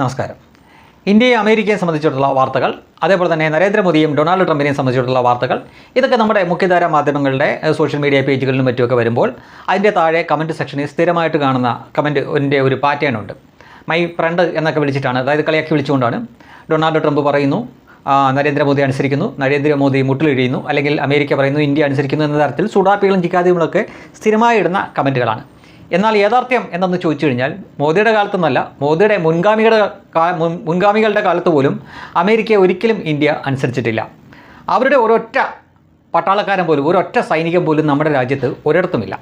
നമസ്കാരം. ഇന്ത്യയെ അമേരിക്കയെ സംബന്ധിച്ചിട്ടുള്ള വാർത്തകൾ അതേപോലെ തന്നെ നരേന്ദ്രമോദിയും ഡൊണാൾഡ് ട്രംപിനെയും സംബന്ധിച്ചിട്ടുള്ള വാർത്തകൾ ഇതൊക്കെ നമ്മുടെ മുഖ്യധാര മാധ്യമങ്ങളുടെ സോഷ്യൽ മീഡിയ പേജുകളിലും മറ്റുമൊക്കെ വരുമ്പോൾ അതിന്റെ താഴെ കമന്റ് സെക്ഷനിൽ സ്ഥിരമായിട്ട് കാണുന്ന കമന്റിന്റെ ഒരു പാറ്റേൺ ഉണ്ട്. മൈ ഫ്രണ്ട് എന്നൊക്കെ വിളിച്ചിട്ടാണ് അതായത് കളിയാക്കി വിളിച്ചുകൊണ്ടാണ് ഡൊണാൾഡ് ട്രംപ് പറയുന്നു നരേന്ദ്രമോദി അനുസരിക്കുന്നു നരേന്ദ്രമോദി മുട്ടിലിഴിയുന്നു അല്ലെങ്കിൽ അമേരിക്ക പറയുന്നു ഇന്ത്യ അനുസരിക്കുന്നു എന്ന തരത്തിൽ സുഡാപ്പികളും ജിക്കാദികളൊക്കെ സ്ഥിരമായി ഇടുന്ന കമന്റുകളാണ്. എന്നാൽ യാഥാർത്ഥ്യം എന്തെന്ന് ചോദിച്ചു കഴിഞ്ഞാൽ മോദിയുടെ കാലത്തൊന്നല്ല മോദിയുടെ മുൻഗാമികളുടെ മുൻഗാമികളുടെ കാലത്ത് പോലും അമേരിക്കയെ ഒരിക്കലും ഇന്ത്യ അനുസരിച്ചിട്ടില്ല. അവരുടെ ഒരൊറ്റ പട്ടാളക്കാരൻ പോലും ഒരൊറ്റ സൈനികൻ പോലും നമ്മുടെ രാജ്യത്ത് ഒരിടത്തുമില്ല.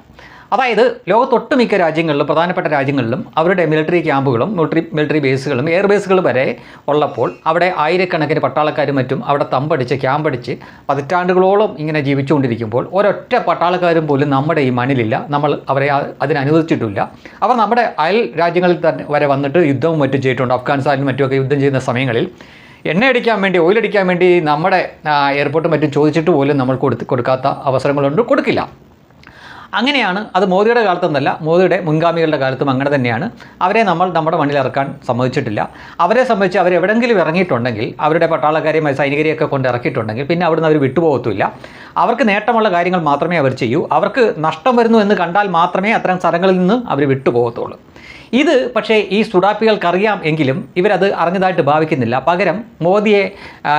അതായത് ലോകത്തൊട്ടുമിക്ക രാജ്യങ്ങളിലും പ്രധാനപ്പെട്ട രാജ്യങ്ങളിലും അവരുടെ മിലിറ്ററി ക്യാമ്പുകളും മിലിറ്ററി മിലിറ്ററി ബേസുകളും എയർ ബേസുകൾ വരെ ഉള്ളപ്പോൾ അവിടെ ആയിരക്കണക്കിന് പട്ടാളക്കാരും മറ്റും അവിടെ തമ്പടിച്ച് ക്യാമ്പടിച്ച് പതിറ്റാണ്ടുകളോളം ഇങ്ങനെ ജീവിച്ചുകൊണ്ടിരിക്കുമ്പോൾ ഒരൊറ്റ പട്ടാളക്കാരും പോലും നമ്മുടെ ഈ മണിലില്ല നമ്മൾ അവരെ അതിനനുവദിച്ചിട്ടില്ല. അവർ നമ്മുടെ അയൽ രാജ്യങ്ങളിൽ തന്നെ വരെ വന്നിട്ട് യുദ്ധവും മറ്റും ചെയ്തിട്ടുണ്ട്. അഫ്ഗാനിസ്ഥാനിലും മറ്റുമൊക്കെ യുദ്ധം ചെയ്യുന്ന സമയങ്ങളിൽ എണ്ണ അടിക്കാൻ വേണ്ടി ഓയിലടിക്കാൻ വേണ്ടി നമ്മുടെ എയർപോർട്ടും മറ്റും ചോദിച്ചിട്ട് പോലും നമ്മൾ കൊടുത്ത് കൊടുക്കാത്ത അവസരങ്ങളുണ്ട്. കൊടുക്കില്ല. അങ്ങനെയാണ് അത് മോദിയുടെ കാലത്തൊന്നല്ല മോദിയുടെ മുൻഗാമികളുടെ കാലത്തും അങ്ങനെ തന്നെയാണ്. അവരെ നമ്മൾ നമ്മുടെ മണ്ണിൽ ഇറക്കാൻ സമ്മതിച്ചിട്ടില്ല. അവരെ സംബന്ധിച്ച് അവർ എവിടെയെങ്കിലും ഇറങ്ങിയിട്ടുണ്ടെങ്കിൽ അവരുടെ പട്ടാളക്കാരെയും സൈനികരെയൊക്കെ കൊണ്ട് ഇറക്കിയിട്ടുണ്ടെങ്കിൽ പിന്നെ അവിടുന്ന് അവർ വിട്ടുപോകത്തില്ല അവർക്ക് നേട്ടമുള്ള കാര്യങ്ങൾ മാത്രമേ അവർ ചെയ്യൂ. അവർക്ക് നഷ്ടം വരുന്നു എന്ന് കണ്ടാൽ മാത്രമേ അത്തരം സ്ഥലങ്ങളിൽ നിന്ന് അവർ വിട്ടുപോകത്തുള്ളൂ. ഇത് പക്ഷേ ഈ സുഡാപ്പികൾക്കറിയാം എങ്കിലും ഇവരത് അറിഞ്ഞതായിട്ട് ഭാവിക്കുന്നില്ല. പകരം മോദിയെ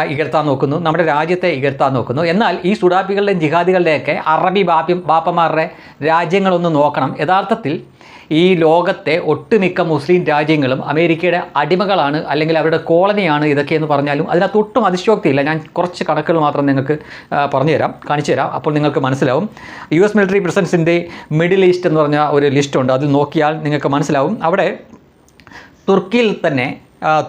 ഇകർത്താൻ നോക്കുന്നു നമ്മുടെ രാജ്യത്തെ ഇകഴ്ത്താൻ നോക്കുന്നു. എന്നാൽ ഈ സുഡാപ്പികളുടെയും ജിഹാദികളുടെയൊക്കെ അറബി ബാപ്പി ബാപ്പമാരുടെ രാജ്യങ്ങളൊന്ന് നോക്കണം. യഥാർത്ഥത്തിൽ ഈ ലോകത്തെ ഒട്ടുമിക്ക മുസ്ലിം രാജ്യങ്ങളും അമേരിക്കയുടെ അടിമകളാണ് അല്ലെങ്കിൽ അവരുടെ കോളനിയാണ് ഇതൊക്കെ എന്ന് പറഞ്ഞാലും അതിനകത്ത് ഒട്ടും അതിശോക്തിയില്ല ഞാൻ കുറച്ച് കണക്കുകൾ മാത്രം നിങ്ങൾക്ക് പറഞ്ഞുതരാം കാണിച്ചു തരാം അപ്പോൾ നിങ്ങൾക്ക് മനസ്സിലാവും. യു എസ് മിലിറ്ററി പ്രസൻസിന്റെ മിഡിൽ ഈസ്റ്റ് എന്ന് പറഞ്ഞ ഒരു ലിസ്റ്റ് ഉണ്ട്. അതിൽ നോക്കിയാൽ നിങ്ങൾക്ക് മനസ്സിലാവും. അവിടെ തുർക്കിയിൽ തന്നെ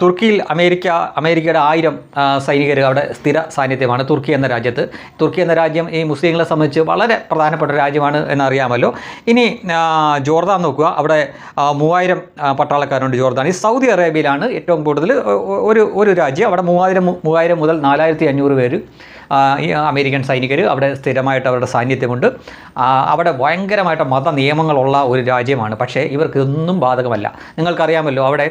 തുർക്കിയിൽ അമേരിക്ക അമേരിക്കയുടെ ആയിരം സൈനികർ അവിടെ സ്ഥിര സാന്നിധ്യമാണ്. തുർക്കി എന്ന രാജ്യത്ത്. തുർക്കി എന്ന രാജ്യം ഈ മുസ്ലിങ്ങളെ സംബന്ധിച്ച് വളരെ പ്രധാനപ്പെട്ട രാജ്യമാണ് എന്നറിയാമല്ലോ. ഇനി ജോർദാൻ നോക്കുക. അവിടെ മൂവായിരം പട്ടാളക്കാരുണ്ട് ജോർദാൻ ഈ സൗദി അറേബ്യയിലാണ് ഏറ്റവും കൂടുതൽ ഒരു ഒരു രാജ്യം. അവിടെ മൂവായിരം മൂവായിരം മുതൽ നാലായിരത്തി അഞ്ഞൂറ് പേര് ഈ അമേരിക്കൻ സൈനികർ അവിടെ സ്ഥിരമായിട്ട് അവരുടെ സാന്നിധ്യമുണ്ട്. അവിടെ ഭയങ്കരമായിട്ട് മത നിയമങ്ങളുള്ള ഒരു രാജ്യമാണ്. പക്ഷേ ഇവർക്ക് ഒന്നും ബാധകമല്ല. നിങ്ങൾക്കറിയാമല്ലോ അവിടെ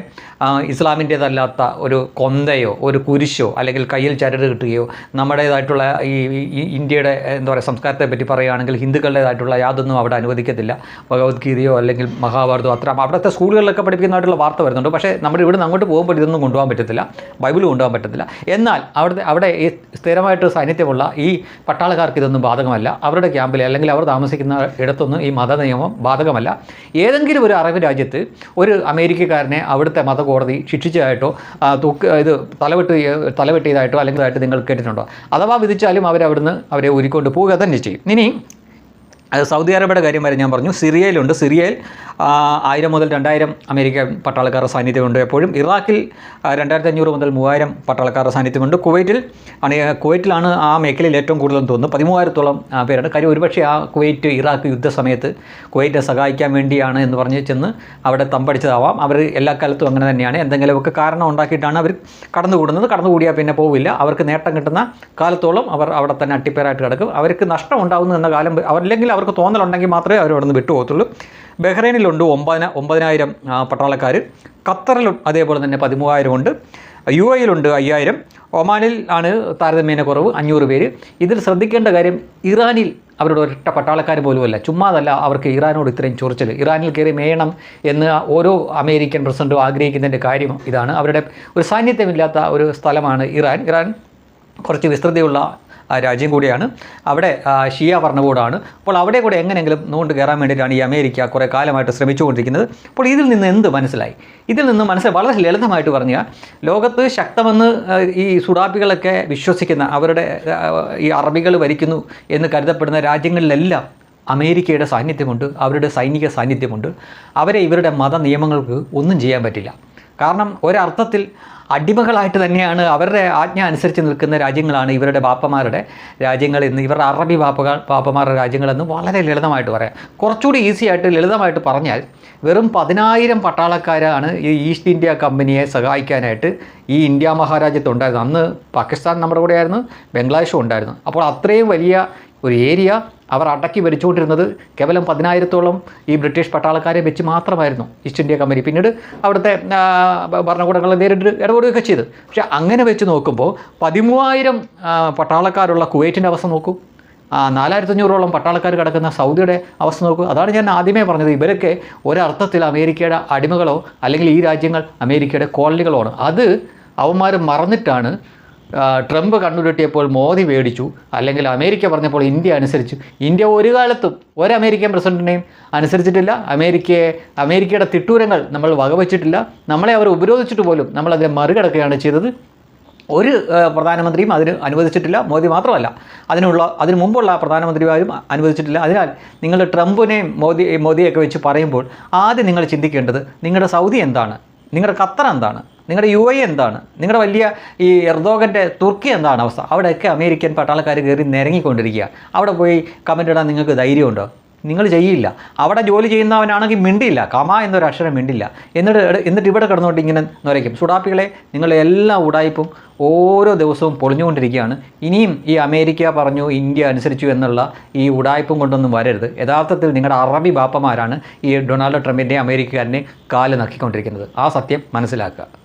ഇസ്ലാമിന്റേതല്ലാത്ത ഒരു കൊന്തയോ ഒരു കുരിശോ അല്ലെങ്കിൽ കയ്യിൽ ചരട് കിട്ടുകയോ നമ്മുടേതായിട്ടുള്ള ഈ ഇന്ത്യയുടെ എന്താ പറയുക സംസ്കാരത്തെ പറ്റി പറയുകയാണെങ്കിൽ ഹിന്ദുക്കളുടേതായിട്ടുള്ള യാതൊന്നും അവിടെ അനുവദിക്കത്തില്ല. ഭഗവത്ഗീതയോ അല്ലെങ്കിൽ മഹാഭാരതമോ അത്ര അവിടുത്തെ സ്കൂളുകളിലൊക്കെ പഠിപ്പിക്കുന്നതായിട്ടുള്ള വാർത്ത വരുന്നുണ്ട്. പക്ഷേ നമ്മുടെ ഇവിടുന്ന് അങ്ങോട്ട് പോകുമ്പോൾ ഇതൊന്നും കൊണ്ടുപോകാൻ പറ്റത്തില്ല. ബൈബിൾ കൊണ്ടുപോകാൻ പറ്റത്തില്ല. എന്നാൽ അവിടുത്തെ അവിടെ ഈ സ്ഥിരമായിട്ട് സാന്നിധ്യമുള്ള ഈ പട്ടാളക്കാർക്ക് ഇതൊന്നും ബാധകമല്ല. അവരുടെ ക്യാമ്പിൽ അല്ലെങ്കിൽ അവർ താമസിക്കുന്ന ഇടത്തൊന്നും ഈ മത നിയമം ബാധകമല്ല. ഏതെങ്കിലും ഒരു അറബ് രാജ്യത്ത് ഒരു അമേരിക്കക്കാരനെ അവിടുത്തെ മതകോടതി ശിക്ഷിച്ചതായിട്ടോ തൂക്ക് ഇത് തലവെട്ട് തലവെട്ടിയതായിട്ടോ അല്ലെങ്കിൽ ആയിട്ട് നിങ്ങൾ കേട്ടിട്ടുണ്ടോ? അഥവാ വിധിച്ചാലും അവരവിടുന്ന് അവരെ ഊരിക്കൊണ്ട് പോവുക തന്നെ ചെയ്യും. ഇനി സൗദി അറേബ്യയുടെ കാര്യം വരെ ഞാൻ പറഞ്ഞു. സിറിയയിലുണ്ട്. സിറിയയിൽ ആയിരം മുതൽ രണ്ടായിരം അമേരിക്കൻ പട്ടാളക്കാരുടെ സാന്നിധ്യമുണ്ട് എപ്പോഴും. ഇറാഖിൽ രണ്ടായിരത്തി അഞ്ഞൂറ് മുതൽ മൂവായിരം പട്ടാളക്കാരുടെ സാന്നിധ്യമുണ്ട്. കുവൈറ്റിൽ ആണ് കുവൈറ്റിലാണ് ആ മേഖലയിൽ ഏറ്റവും കൂടുതൽ തോന്നുന്നു. പതിമൂവായിരത്തോളം പേരുണ്ട്. കാര്യം ഒരുപക്ഷെ ആ കുവൈറ്റ് ഇറാഖ് യുദ്ധ സമയത്ത് കുവൈറ്റിനെ സഹായിക്കാൻ വേണ്ടിയാണ് എന്ന് പറഞ്ഞ് ചെന്ന് അവിടെ തമ്പടിച്ചതാവാം. അവർ എല്ലാ കാലത്തും അങ്ങനെ തന്നെയാണ്. എന്തെങ്കിലുമൊക്കെ കാരണം ഉണ്ടാക്കിയിട്ടാണ് അവർ കടന്നുകൂടുന്നത്. കടന്നുകൂടിയാൽ പിന്നെ പോവില്ല. അവർക്ക് നേട്ടം കിട്ടുന്ന കാലത്തോളം അവർ അവിടെ തന്നെ അട്ടിപ്പേരായിട്ട് കിടക്കും. അവർക്ക് നഷ്ടം ഉണ്ടാകുന്നു എന്ന കാലം അവരില്ലെങ്കിൽ അവർക്ക് തോന്നലുണ്ടെങ്കിൽ മാത്രമേ അവർ അവിടെ നിന്ന് വിട്ടുപോകത്തുള്ളൂ. ബഹ്റൈനിലുണ്ട് ഒമ്പതിന ഒമ്പതിനായിരം പട്ടാളക്കാർ ഖത്തറിലും അതേപോലെ തന്നെ പതിമൂവായിരം ഉണ്ട്. യു എയിലുണ്ട് അയ്യായിരം. ഒമാനിൽ ആണ് താരതമ്യേന കുറവ് അഞ്ഞൂറ് പേര്. ഇതിൽ ശ്രദ്ധിക്കേണ്ട കാര്യം ഇറാനിൽ അവരുടെ ഒരൊറ്റ പട്ടാളക്കാർ പോലുമല്ല. ചുമ്മാതല്ല അവർക്ക് ഇറാനോട് ഇത്രയും ചൊറിച്ചൽ ഇറാനിൽ കയറി മേയണം എന്ന് ഓരോ അമേരിക്കൻ പ്രസിഡന്റും ആഗ്രഹിക്കുന്നതിന്റെ കാര്യം ഇതാണ്. അവരുടെ ഒരു സാന്നിധ്യമില്ലാത്ത ഒരു സ്ഥലമാണ് ഇറാൻ. ഇറാൻ കുറച്ച് വിസ്തൃതിയുള്ള രാജ്യം കൂടിയാണ്. അവിടെ ഷിയ ഭരണകൂടമാണ് അപ്പോൾ അവിടെ കൂടെ എങ്ങനെയെങ്കിലും നോണ്ട് കയറാൻ വേണ്ടിയിട്ടാണ് ഈ അമേരിക്ക കുറേ കാലമായിട്ട് ശ്രമിച്ചുകൊണ്ടിരിക്കുന്നത്. അപ്പോൾ ഇതിൽ നിന്ന് എന്ത് മനസ്സിലായി? ഇതിൽ നിന്ന് മനസ്സിലായി. വളരെ ലളിതമായിട്ട് പറഞ്ഞാൽ ലോകത്ത് ശക്തമെന്ന് ഈ സുഡാപ്പികളൊക്കെ വിശ്വസിക്കുന്ന അവരുടെ ഈ അറബികൾ വരിക്കുന്നു എന്ന് കരുതപ്പെടുന്ന രാജ്യങ്ങളിലെല്ലാം അമേരിക്കയുടെ സാന്നിധ്യമുണ്ട്. അവരുടെ സൈനിക സാന്നിധ്യമുണ്ട്. അവരെ ഇവരുടെ മത നിയമങ്ങൾക്ക് ഒന്നും ചെയ്യാൻ പറ്റില്ല. കാരണം ഒരർത്ഥത്തിൽ അടിമകളായിട്ട് തന്നെയാണ് അവരുടെ ആജ്ഞ അനുസരിച്ച് നിൽക്കുന്ന രാജ്യങ്ങളാണ് ഇവരുടെ ബാപ്പമാരുടെ രാജ്യങ്ങൾ എന്ന്. ഇവരുടെ അറബി ബാപ്പകൾ ബാപ്പമാരുടെ രാജ്യങ്ങളെന്ന് വളരെ ലളിതമായിട്ട് പറയാം. കുറച്ചുകൂടി ഈസി ആയിട്ട് ലളിതമായിട്ട് പറഞ്ഞാൽ വെറും പതിനായിരം പട്ടാളക്കാരാണ് ഈ ഈസ്റ്റ് ഇന്ത്യ കമ്പനിയെ സഹായിക്കാനായിട്ട് ഈ ഇന്ത്യ മഹാരാജ്യത്ത് ഉണ്ടായിരുന്നു അന്ന് പാകിസ്ഥാൻ നമ്മുടെ കൂടെ ആയിരുന്നു ബംഗ്ലാദേശും ഉണ്ടായിരുന്നു. അപ്പോൾ അത്രയും വലിയ ഒരു ഏരിയ അവർ അടക്കി ഭരിച്ചുകൊണ്ടിരുന്നത് കേവലം പതിനായിരത്തോളം ഈ ബ്രിട്ടീഷ് പട്ടാളക്കാരെ വെച്ച് മാത്രമായിരുന്നു ഈസ്റ്റ് ഇന്ത്യ കമ്പനി. പിന്നീട് അവിടുത്തെ ഭരണകൂടങ്ങളെ നേരിട്ട് ഇടപെടുകയൊക്കെ ചെയ്തു. പക്ഷേ അങ്ങനെ വെച്ച് നോക്കുമ്പോൾ പതിമൂവായിരം പട്ടാളക്കാരുള്ള കുവൈറ്റിന്റെ അവസ്ഥ നോക്കൂ. നാലായിരത്തഞ്ഞൂറോളം പട്ടാളക്കാർ കിടക്കുന്ന സൗദിയുടെ അവസ്ഥ നോക്കൂ. അതാണ് ഞാൻ ആദ്യമേ പറഞ്ഞത്. ഇവരൊക്കെ ഒരർത്ഥത്തിൽ അമേരിക്കയുടെ അടിമകളോ അല്ലെങ്കിൽ ഈ രാജ്യങ്ങൾ അമേരിക്കയുടെ കോളനികളോ ആണ്. അത് അവന്മാർ മറന്നിട്ടാണ് ട്രംപ് കണ്ണുരുട്ടിയപ്പോൾ മോദി മേടിച്ചു അല്ലെങ്കിൽ അമേരിക്ക പറഞ്ഞപ്പോൾ ഇന്ത്യ അനുസരിച്ചു. ഇന്ത്യ ഒരു കാലത്തും ഒരു അമേരിക്കൻ പ്രസിഡന്റിനെയും അനുസരിച്ചിട്ടില്ല. അമേരിക്കയെ അമേരിക്കയുടെ തിട്ടൂരങ്ങൾ നമ്മൾ വകവച്ചിട്ടില്ല. നമ്മളെ അവർ ഉപരോധിച്ചിട്ട് പോലും നമ്മളതിനെ മറികടക്കുകയാണ് ചെയ്തത്. ഒരു പ്രധാനമന്ത്രിയും അതിന് അനുവദിച്ചിട്ടില്ല. മോദി മാത്രമല്ല. അതിനുള്ള അതിന് മുമ്പുള്ള പ്രധാനമന്ത്രിമാരും അനുവദിച്ചിട്ടില്ല. അതിനാൽ നിങ്ങൾ ട്രംപിനെയും മോദി മോദിയൊക്കെ വെച്ച് പറയുമ്പോൾ ആദ്യം നിങ്ങൾ ചിന്തിക്കേണ്ടത് നിങ്ങളുടെ സൗദി എന്താണ്? നിങ്ങളുടെ ഖത്തർ എന്താണ്? നിങ്ങളുടെ യു എ എന്താണ്? നിങ്ങളുടെ വലിയ ഈ എർദോഗന്റെ തുർക്കി എന്താണ് അവസ്ഥ? അവിടെയൊക്കെ അമേരിക്കൻ പട്ടാളക്കാർ കയറി നിരങ്ങിക്കൊണ്ടിരിക്കുക. അവിടെ പോയി കമന്റ് ഇടാൻ നിങ്ങൾക്ക് ധൈര്യമുണ്ടോ? നിങ്ങൾ ചെയ്യില്ല. അവിടെ ജോലി ചെയ്യുന്നവനാണെങ്കിൽ മിണ്ടില്ല കമ എന്നൊരു അക്ഷരം മിണ്ടില്ല എന്നിട്ട് എന്നിട്ട് ഇവിടെ കിടന്നുകൊണ്ട് ഇങ്ങനെ നുരയ്ക്കും. സുഡാപ്പികളെ നിങ്ങളുടെ എല്ലാ ഉടായ്പും ഓരോ ദിവസവും പൊളിഞ്ഞുകൊണ്ടിരിക്കുകയാണ്. ഇനിയും ഈ അമേരിക്ക പറഞ്ഞു ഇന്ത്യ അനുസരിച്ചു എന്നുള്ള ഈ ഉടായ്പും കൊണ്ടൊന്നും വരരുത്. യഥാർത്ഥത്തിൽ നിങ്ങളുടെ അറബി ബാപ്പമാരാണ് ഈ ഡൊണാൾഡ് ട്രംപിന്റെ അമേരിക്കക്കാരനെ കാൽ നക്കിക്കൊണ്ടിരിക്കുന്നത്. ആ സത്യം മനസ്സിലാക്കുക.